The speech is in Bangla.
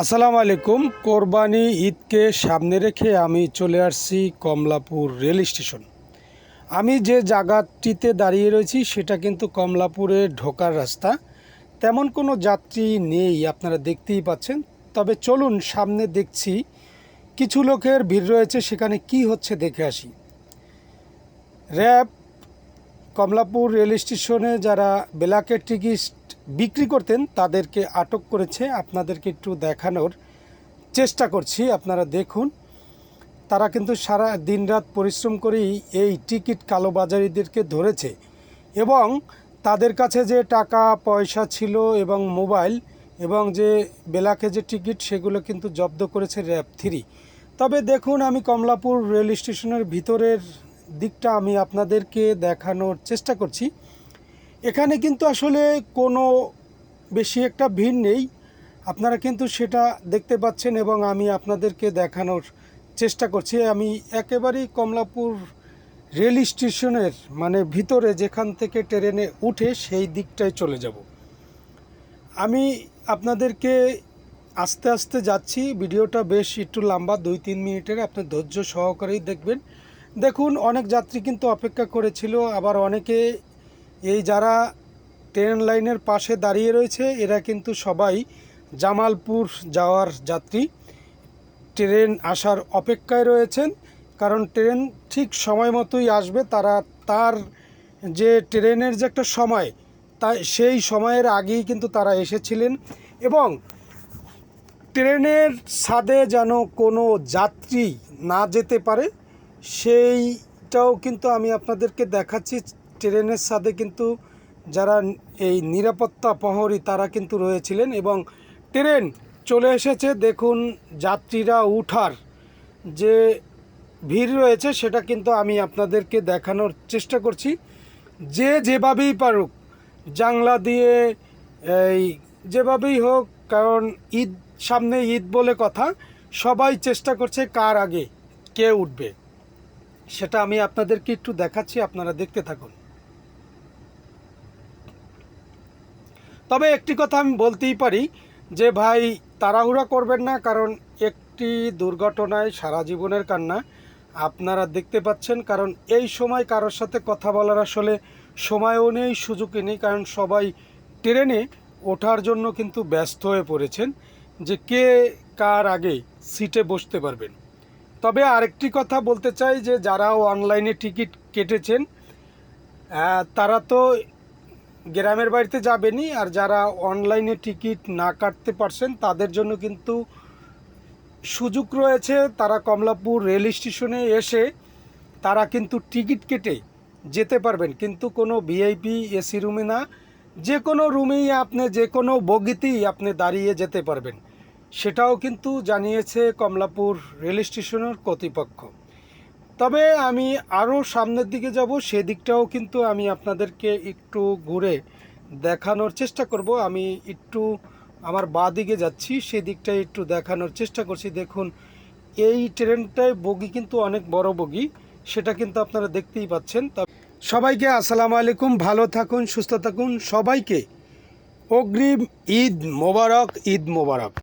আসসালামু আলাইকুম। কোরবানি ঈদকে সামনে রেখে আমি চলে আসছি কমলাপুর রেল স্টেশন। আমি যে জায়গাটিতে দাঁড়িয়ে রয়েছি সেটা কিন্তু কমলাপুরে ঢোকার রাস্তা। তেমন কোনো যাত্রী নেই, আপনারা দেখতেই পাচ্ছেন। তবে চলুন সামনে দেখছি কিছু লোকের ভিড় রয়েছে, সেখানে কি হচ্ছে দেখে আসি। র্যাব কমলাপুর রেল স্টেশনে যারা ব্ল্যাকের টিকিট বিক্রি করতেন, তাদেরকে আটক করেছে। আপনাদেরকে একটু দেখানোর চেষ্টা করছি, আপনারা দেখুন। তারা কিন্তু সারা দিনরাত পরিশ্রম করেই এই টিকিট কালোবাজারিদেরকে ধরেছে এবং তাদের কাছে যে টাকা, পয়সা ছিল এবং মোবাইল এবং যে বেলাকে যে টিকিট, সেগুলো কিন্তু জব্দ করেছে র্যাব থ্রি। তবে দেখুন, আমি কমলাপুর রেল স্টেশনের ভিতরের দিকটা আমি আপনাদেরকে দেখানোর চেষ্টা করছি। এখানে কিন্তু আসলে কোনো বেশি একটা ভিড় নেই। আপনারা কিন্তু সেটা দেখতে পাচ্ছেন এবং আমি আপনাদেরকে দেখানোর চেষ্টা করছি। আমি একেবারেই কমলাপুর রেল স্টেশনের মানে ভিতরে যেখান থেকে ট্রেনে উঠে সেই দিকটায় চলে যাব। আমি আপনাদেরকে আস্তে আস্তে যাচ্ছি। ভিডিওটা বেশ একটু লম্বা, দুই, তিন মিনিটের। আপনি ধৈর্য সহকারেই দেখবেন। দেখুন, অনেক যাত্রী কিন্তু অপেক্ষা করেছিল, আবার অনেকে এই যারা ট্রেন লাইনের পাশে দাঁড়িয়ে রয়েছে, এরা কিন্তু সবাই জামালপুর যাওয়ার যাত্রী। ট্রেন আসার অপেক্ষায় রয়েছেন, কারণ ট্রেন ঠিক সময় মতোই আসবে, তারা তার যে ট্রেনের যে একটা সময়, তা সেই সময়ের আগেই কিন্তু তারা এসেছিলেন এবং ট্রেনের ছাদে যেন কোনো যাত্রী না যেতে পারে সেইটাও কিন্তু আমি আপনাদেরকে দেখাচ্ছি। ট্রেনের সাথে কিন্তু যারা এই নিরাপত্তা প্রহরী তারা কিন্তু রয়েছিলেন এবং ট্রেন চলে এসেছে। দেখুন যাত্রীরা উঠার যে ভিড় রয়েছে সেটা কিন্তু আমি আপনাদেরকে দেখানোর চেষ্টা করছি। যে যেভাবেই পারুক জাংলা দিয়ে এই যেভাবেই হোক, কারণ ঈদ সামনে ঈদ বলে কথা, সবাই চেষ্টা করছে কার আগে কে উঠবে। সেটা আমি আপনাদেরকে একটু দেখাচ্ছি, আপনারা দেখতে থাকুন। তবে একটি কথা আমি বলতেই পারি যে, ভাই, তাড়াহুড়া করবেন না, কারণ একটি দুর্ঘটনায় সারা জীবনের কান্না আপনারা দেখতে পাচ্ছেন, কারণ এই সময় কারোর সাথে কথা বলার আসলে সময়ও নেই, সুযোগই নেই, কারণ সবাই ট্রেনে ওঠার জন্য কিন্তু ব্যস্ত হয়ে পড়েছেন যে, কে কার আগে সিটে বসতে পারবেন। তবে আরেকটি কথা বলতে চাই যে, যারা অনলাইনে টিকিট কেটেছেন তারা তো গ্রামের বাড়িতে যাবেনই, আর যারা অনলাইনে টিকিট না কাটতে পারছেন, তাদের জন্য কিন্তু সুযোগ রয়েছে। তারা কমলাপুর রেল স্টেশনে এসে তারা কিন্তু টিকিট কেটে যেতে পারবেন। কিন্তু কোনো ভিআইপি এসি রুমে না, যে কোনো রুমেই আপনি, যে কোনো বগিতেই আপনি দাঁড়িয়ে যেতে পারবেন। সেটাও কিন্তু জানিয়েছে কমলাপুর রেল স্টেশনের কর্তৃপক্ষ। তবে আমি আরও সামনের দিকে যাব, সেদিকটাও কিন্তু আমি আপনাদেরকে একটু ঘুরে দেখানোর চেষ্টা করব। আমি একটু আমার বাঁ দিকে যাচ্ছি সেদিকটাই একটু দেখানোর চেষ্টা করছি। দেখুন, এই ট্রেনটায় বগি কিন্তু অনেক বড় বগি, সেটা কিন্তু আপনারা দেখতেই পাচ্ছেন। তা সবাইকে আসসালামু আলাইকুম, ভালো থাকুন, সুস্থ থাকুন, সবাইকে অগ্রিম ঈদ মোবারক ঈদ মোবারক।